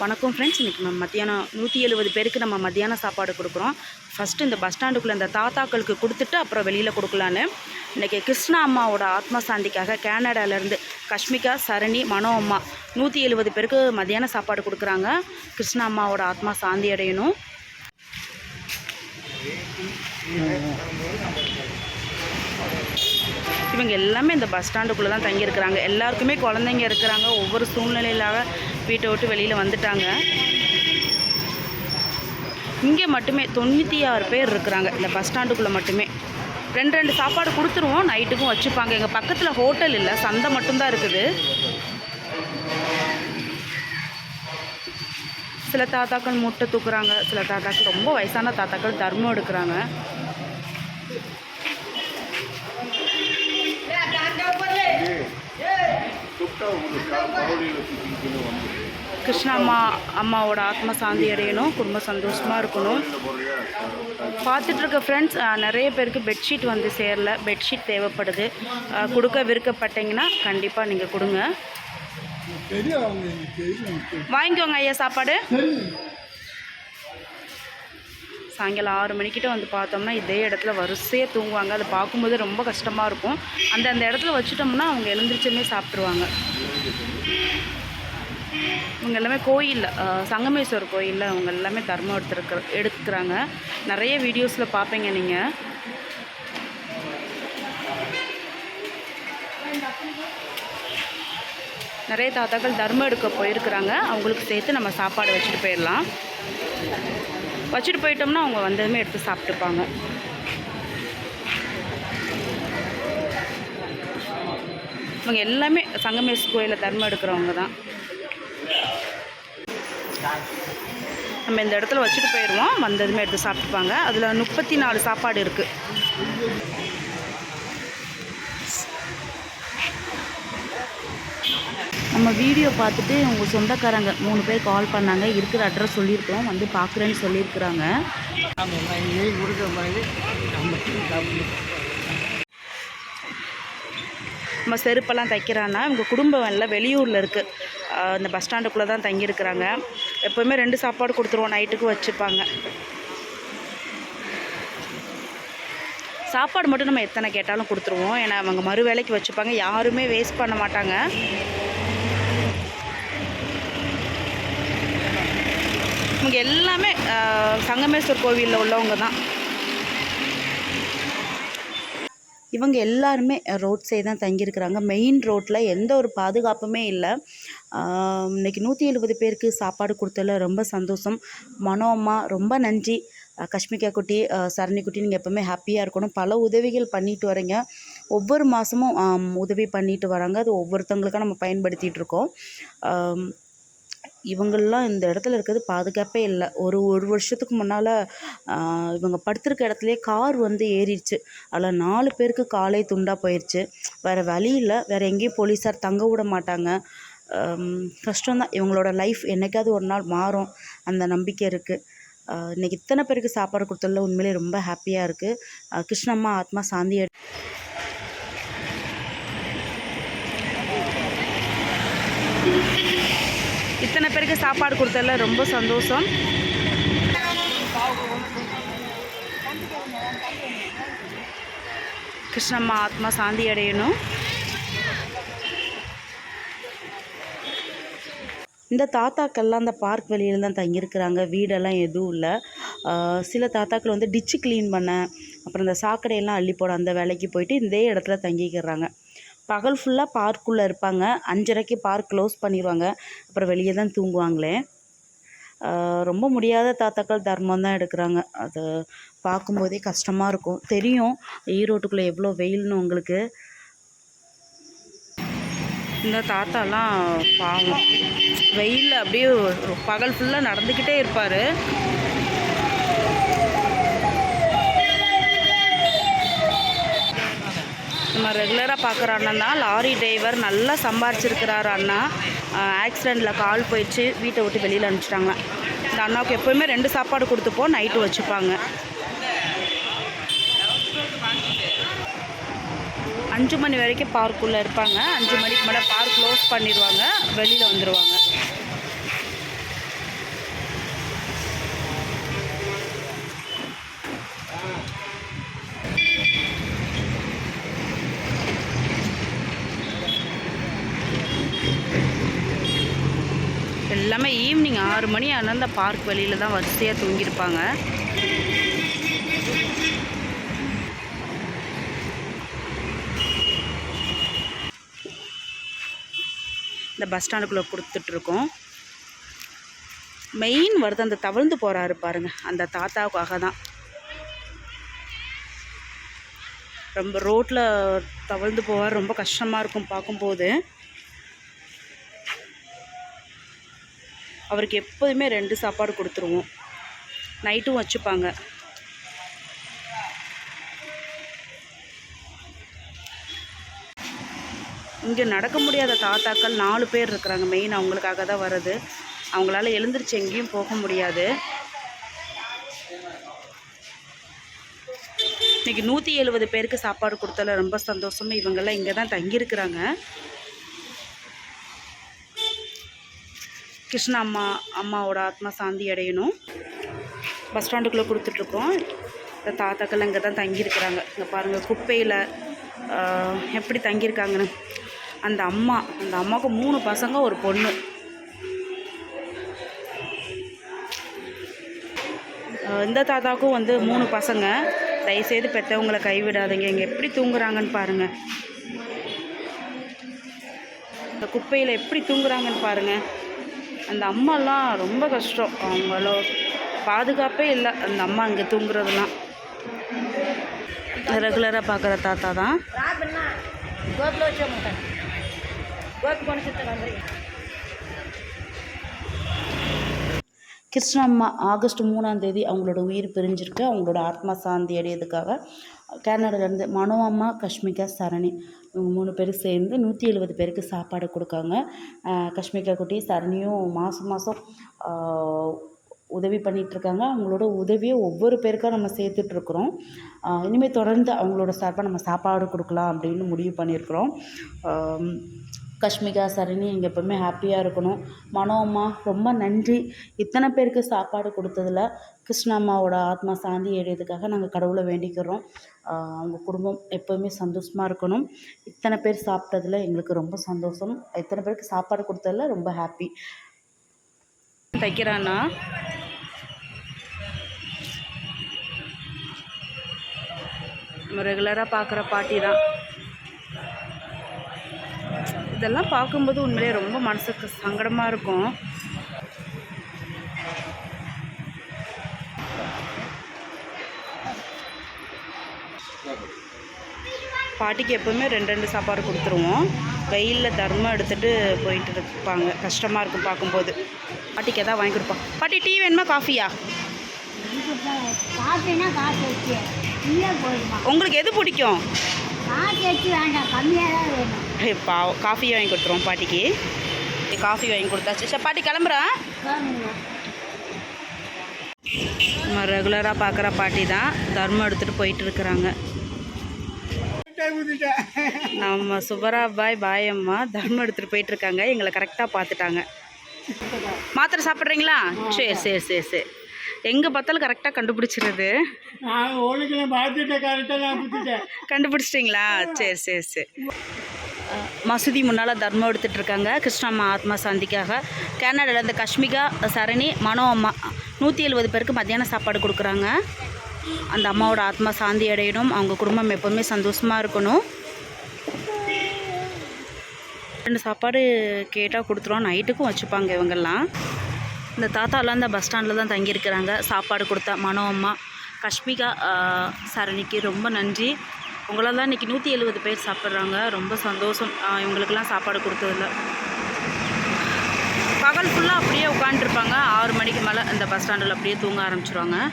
வணக்கம் ஃப்ரெண்ட்ஸ் இன்றைக்கி நம்ம மத்தியானம் நூற்றி எழுபது பேருக்கு நம்ம மத்தியானம் சாப்பாடு கொடுக்குறோம். ஃபஸ்ட்டு இந்த பஸ் ஸ்டாண்டுக்குள்ளே இந்த தாத்தாக்களுக்கு கொடுத்துட்டு அப்புறம் வெளியில் கொடுக்கலான்னு. இன்றைக்கி கிருஷ்ணா அம்மாவோட ஆத்மா சாந்திக்காக கேனடாலேருந்து கஷ்மிகா சரணி மனோ அம்மா நூற்றி எழுபது பேருக்கு மத்தியானம் சாப்பாடு கொடுக்குறாங்க. கிருஷ்ணா அம்மாவோட ஆத்மா சாந்தி அடையணும். இவங்க எல்லாமே இந்த பஸ் ஸ்டாண்டுக்குள்ளே தான் தங்கியிருக்கிறாங்க. எல்லாருக்குமே குழந்தைங்க இருக்கிறாங்க. ஒவ்வொரு சூழ்நிலையிலாக வீட்டை விட்டு வெளியில் வந்துட்டாங்க. இங்கே மட்டுமே தொண்ணூற்றி ஆறு பேர் இருக்கிறாங்க. இந்த பஸ் ஸ்டாண்டுக்குள்ளே மட்டுமே. ரெண்டு ரெண்டு சாப்பாடு கொடுத்துருவோம். நைட்டுக்கும் வச்சுப்பாங்க. எங்கள் பக்கத்தில் ஹோட்டல் இல்லை. சந்தை மட்டும்தான் இருக்குது. சில தாத்தாக்கள் முட்டை தூக்குறாங்க. சில தாத்தாக்கள் ரொம்ப வயசான தாத்தாக்கள் தர்மம் எடுக்கிறாங்க. கிருஷ்ணா அம்மா அம்மாவோட ஆத்ம சாந்தி அடையணும் குடும்ப சந்தோஷமாக இருக்கணும். பார்த்துட்டு இருக்க ஃப்ரெண்ட்ஸ் நிறைய பேருக்கு பெட்ஷீட் வந்து சேரல. பெட்ஷீட் தேவைப்படுது. கொடுக்க விருக்கப்பட்டீங்கன்னா கண்டிப்பாக நீங்கள் கொடுங்க. வாங்கிக்கோங்க ஐயா சாப்பாடு. சாயங்காலம் ஆறு மணிக்கிட்ட வந்து பார்த்தோம்னா இதே இடத்துல வரிசையாக தூங்குவாங்க. அதை பார்க்கும்போது ரொம்ப கஷ்டமாக இருக்கும். அந்த அந்த இடத்துல வச்சுட்டோம்னா அவங்க எழுந்திரிச்சுமே சாப்பிட்ருவாங்க இவங்க எல்லாமே கோயிலில் சங்கமேஸ்வரர் கோயிலில் அவங்க எல்லாமே தர்மம் எடுத்துருக்க எடுத்துக்கிறாங்க நிறைய வீடியோஸில் பார்ப்பீங்க நீங்கள் நிறைய தாத்தாக்கள் தர்மம் எடுக்க போயிருக்கிறாங்க. அவங்களுக்கு சேர்த்து நம்ம சாப்பாடு வச்சுட்டு போயிடலாம். வச்சுட்டு போயிட்டோம்னா அவங்க வந்ததுமே எடுத்து சாப்பிட்டுப்பாங்க. இவங்க எல்லாமே சங்கமேஸ்வர் கோயிலில் தர்மம் எடுக்கிறவங்க தான். நம்ம இந்த இடத்துல வச்சுட்டு போயிடுவோம். வந்ததுமே எடுத்து சாப்பிட்டுப்பாங்க. அதில் முப்பத்தி நாலு சாப்பாடு இருக்குது நம்ம வீடியோ பார்த்துட்டு உங்கள் சொந்தக்காரங்க மூணு பேர் கால் பண்ணாங்க. இருக்கிற அட்ரஸ் சொல்லியிருக்கிறோம். வந்து பார்க்குறேன்னு சொல்லியிருக்கிறாங்க. நம்ம செருப்பெல்லாம் தைக்கிறான்னா இவங்க குடும்பம் எல்லாம் வெளியூரில் இருக்குது இந்த பஸ் ஸ்டாண்டுக்குள்ளே தான் தங்கியிருக்கிறாங்க. எப்போவுமே ரெண்டு சாப்பாடு கொடுத்துருவோம் நைட்டுக்கு வச்சுப்பாங்க. சாப்பாடு மட்டும் நம்ம எத்தனை கேட்டாலும் கொடுத்துருவோம். ஏன்னா அவங்க மறு வேலைக்கு வச்சுப்பாங்க. யாருமே வேஸ்ட் பண்ண மாட்டாங்க. இவங்க எல்லாமே சங்கமேஸ்வர் கோவிலில் உள்ளவங்க தான். இவங்க எல்லாருமே ரோட் சைடு தான் தங்கியிருக்கிறாங்க. மெயின் ரோட்டில் எந்த ஒரு பாதுகாப்புமே இல்லை. இன்றைக்கி இன்னைக்கு நூற்றி எழுபது பேருக்கு சாப்பாடு கொடுத்ததில் ரொம்ப சந்தோஷம். மனோ அம்மா ரொம்ப நன்றி. கஷ்மிகா குட்டி சரணி குட்டி நீங்கள் எப்போவுமே ஹாப்பியாக இருக்கணும். பல உதவிகள் பண்ணிட்டு வரீங்க ஒவ்வொரு மாதமும் உதவி பண்ணிட்டு வராங்க. அது ஒவ்வொருத்தவங்களுக்காக நம்ம பயன்படுத்திகிட்டு இருக்கோம். இவங்கள்லாம் இந்த இடத்துல இருக்கிறது பாதுகாப்பே இல்லை. ஒரு ஒரு வருஷத்துக்கு முன்னால் இவங்க படுத்திருக்க இடத்துலையே கார் வந்து ஏறிடுச்சு. அதில் நாலு பேருக்கு காலை துண்டாக போயிடுச்சு வேறு வழி இல்லை. வேறு எங்கேயும் போலீஸார் தங்க விட மாட்டாங்க. கஷ்டம்தான் இவங்களோட லைஃப் என்னைக்காவது ஒரு நாள் மாறும். அந்த நம்பிக்கை இருக்குது இன்றைக்கி இத்தனை பேருக்கு சாப்பாடு கொடுத்ததில் உண்மையிலே ரொம்ப ஹாப்பியாக இருக்குது கிருஷ்ணம்மா ஆத்மா சாந்தி இத்தனை பேருக்கு சாப்பாடு கொடுத்ததில் ரொம்ப சந்தோஷம். கிருஷ்ணம்மா ஆத்மா சாந்தி அடையணும். இந்த தாத்தாக்கள்லாம் அந்த பார்க் வெளியில் தான் தங்கியிருக்கிறாங்க. வீடெல்லாம் எதுவும் இல்லை. சில தாத்தாக்கள் வந்து டிச்சு க்ளீன் பண்ண அப்புறம் இந்த சாக்கடையெல்லாம் அள்ளி போட அந்த வேலைக்கு போயிட்டு இதே இடத்துல தங்கிக்கிறாங்க. பகல் ஃபுல்லாக பார்க்குள்ளே இருப்பாங்க. அஞ்சரைக்கு பார்க் க்ளோஸ் பண்ணிடுவாங்க அப்புறம் வெளியே தான் தூங்குவாங்களே. ரொம்ப முடியாத தாத்தாக்கள் தர்மம் தான் எடுக்கிறாங்க. அது பார்க்கும்போதே கஷ்டமாக இருக்கும். தெரியும் ஈரோட்டுக்குள்ளே எவ்வளோ வெயில்னு உங்களுக்கு. இந்த தாத்தாலாம் பாவம். வெயிலில் அப்படியே பகல் ஃபுல்லாக நடந்துக்கிட்டே இருப்பார். நம்ம ரெகுலராக பார்க்குற அண்ணன் தான். லாரி டிரைவர் நல்லா சம்பாரிச்சிருக்கிறாரு அண்ணா. ஆக்சிடெண்ட்டில் கால் போயிடுச்சு. வீட்டை விட்டு வெளியில் அனுப்பிச்சிட்டாங்க. இந்த அண்ணாவுக்கு எப்போயுமே ரெண்டு சாப்பாடு கொடுத்துப்போம் நைட்டு வச்சுப்பாங்க. அஞ்சு மணி வரைக்கும் பார்க்குள்ளே இருப்பாங்க. அஞ்சு மணிக்கு மேலே பார்க் க்ளோஸ் பண்ணிடுவாங்க. வெளியில் வந்துடுவாங்க எல்லாமே ஈவினிங் ஆறு மணி ஆனால் அந்த பார்க் வழியில் தான் வரிசையாக தூங்கியிருப்பாங்க. இந்த பஸ் ஸ்டாண்டுக்குள்ளே கொடுத்துட்ருக்கோம். மெயின் வருது அந்த தவழ்ந்து போகிறாரு பாருங்க. அந்த தாத்தாவுக்காக தான். ரொம்ப ரோட்டில் தவழ்ந்து போவார் ரொம்ப கஷ்டமாக இருக்கும் பார்க்கும்போது. அவருக்கு எப்போதுமே ரெண்டு சாப்பாடு கொடுத்துருவோம். நைட்டும் வச்சுப்பாங்க. இங்கே நடக்க முடியாத தாத்தாக்கள் நாலு பேர் இருக்கிறாங்க. மெயின் அவங்களுக்காக தான் வருது அவங்களால எழுந்திரிச்சு எங்கேயும் போக முடியாது. இன்றைக்கி நூற்றி எழுபது பேருக்கு சாப்பாடு கொடுத்தால ரொம்ப சந்தோஷமாக இவங்கெல்லாம் இங்கே தான் தங்கியிருக்கிறாங்க. கிருஷ்ணா அம்மா அம்மாவோட ஆத்மா சாந்தி அடையணும். பஸ் ஸ்டாண்டுக்குள்ளே கொடுத்துட்ருக்கோம். இந்த தாத்தாக்கள் இங்கே தான் தங்கியிருக்கிறாங்க. இங்கே பாருங்கள் குப்பையில் எப்படி தங்கியிருக்காங்கன்னு. அந்த அம்மா அந்த அம்மாவுக்கு மூணு பசங்க ஒரு பொண்ணு. இந்த தாத்தாவுக்கும் வந்து மூணு பசங்க. தயவுசெய்து பெற்றவங்களை கைவிடாதீங்க. இங்கே எப்படி தூங்குறாங்கன்னு பாருங்கள் இந்த குப்பையில் எப்படி தூங்குறாங்கன்னு பாருங்கள் அந்த அம்மாலாம் ரொம்ப கஷ்டம். அவங்களோ பாதுகாப்பே இல்லை. அந்த அம்மா அங்கே தூங்குறதுலாம் ரெகுலராக பார்க்குற தாத்தா தான். கிருஷ்ணம்மா ஆகஸ்ட் மூணாம் தேதி அவங்களோட உயிர் பிரிஞ்சிருக்கு. அவங்களோட ஆத்மா சாந்தி அடையிறதுக்காக கர்நாடகாலேருந்து மனோ அம்மா கஷ்மிகா சரணி இவங்க மூணு பேரும் சேர்ந்து நூற்றி எழுபது பேருக்கு சாப்பாடு கொடுக்காங்க. கஷ்மிகா குட்டி சரணியும் மாதம் மாதம் உதவி பண்ணிகிட்ருக்காங்க அவங்களோட உதவியை ஒவ்வொரு பேருக்காக நம்ம சேர்த்துட்ருக்குறோம் இனிமேல் தொடர்ந்து அவங்களோட சார்பாக நம்ம சாப்பாடு கொடுக்கலாம் அப்படின்னு முடிவு பண்ணியிருக்கிறோம். கஷ்மிகா சரணி இங்கே எப்பவுமே ஹாப்பியாக இருக்கணும். மனோ அம்மா ரொம்ப நன்றி. இத்தனை பேருக்கு சாப்பாடு கொடுத்ததில் கிருஷ்ணம்மாவோட ஆத்மா சாந்தி ஏறியதுக்காக நாங்கள் கடவுளை வேண்டிக்கிறோம். அவங்க குடும்பம் எப்போவுமே சந்தோஷமாக இருக்கணும். இத்தனை பேர் சாப்பிட்டதில் எங்களுக்கு ரொம்ப சந்தோஷம். இத்தனை பேருக்கு சாப்பாடு கொடுத்ததில் ரொம்ப ஹாப்பி தைக்கிறானா நம்ம ரெகுலராக பார்க்குற பாட்டி தான். இதெல்லாம் பார்க்கும்போது உண்மையிலே ரொம்ப மனசுக்கு சங்கடமாக இருக்கும். பாட்டிக்கு எப்போவுமே ரெண்டு ரெண்டு சாப்பாடு கொடுத்துருவோம். வெயிலில் தர்மம் எடுத்துகிட்டு போயிட்டு இருப்பாங்க. கஷ்டமாக இருக்கும் பார்க்கும்போது. பாட்டிக்கு எதாவது வாங்கி கொடுப்போம் பாட்டி டீ வேணுமா காஃபியா? உங்களுக்கு எது பிடிக்கும்? பாவம் காஃபி வாங்கி கொடுத்துருவோம் பாட்டிக்கு. காஃபி வாங்கி கொடுத்தாச்சு. சரி பாட்டி கிளம்புறேன் நம்ம ரெகுலராக பார்க்குற பாட்டி தான் தர்மம் எடுத்துகிட்டு போயிட்டு இருக்கிறாங்க. நம்ம சுப்பராபாய் பாயம்மா தர்மம் எடுத்துகிட்டு போயிட்டு இருக்காங்க எங்களை கரெக்டாக பார்த்துட்டாங்க. மாத்திரை சாப்பிட்றீங்களா? சரி சரி சரி சரி. எங்கே பார்த்தாலும் கரெக்டாக கண்டுபிடிச்சிருது. கண்டுபிடிச்சிட்டிங்களா? சரி சரி சரி. மசூதி முன்னால் தர்மம் எடுத்துகிட்டு இருக்காங்க. கிருஷ்ணம்மா ஆத்மா சாந்திக்காக. கர்நாடகாவில் இந்த கஷ்மிகா சரணி மனோ அம்மா. நூற்றி எழுபது பேருக்கு மத்தியானம் சாப்பாடு கொடுக்குறாங்க. அந்த அம்மாவோட ஆத்மா சாந்தி அடையணும். அவங்க குடும்பம் எப்போவுமே சந்தோஷமாக இருக்கணும். ரெண்டு சாப்பாடு கேட்டால் கொடுத்துருவோம். நைட்டுக்கும் வச்சுப்பாங்க இவங்கெல்லாம். இந்த தாத்தாலாம் இந்த பஸ் ஸ்டாண்டில் தான் தங்கியிருக்கிறாங்க. சாப்பாடு கொடுத்தா மனோ அம்மா கஷ்மிகா சரணிக்கு ரொம்ப நன்றி. உங்களால் தான் இன்றைக்கி நூற்றி எழுபது பேர் சாப்பிட்றாங்க. ரொம்ப சந்தோஷம். இவங்களுக்கெல்லாம் சாப்பாடு கொடுத்ததில்ல பகல் ஃபுல்லாக அப்படியே உட்காந்துருப்பாங்க ஆறு மணிக்கு மேலே இந்த பஸ் ஸ்டாண்டில் அப்படியே தூங்க ஆரம்பிச்சிருவாங்க.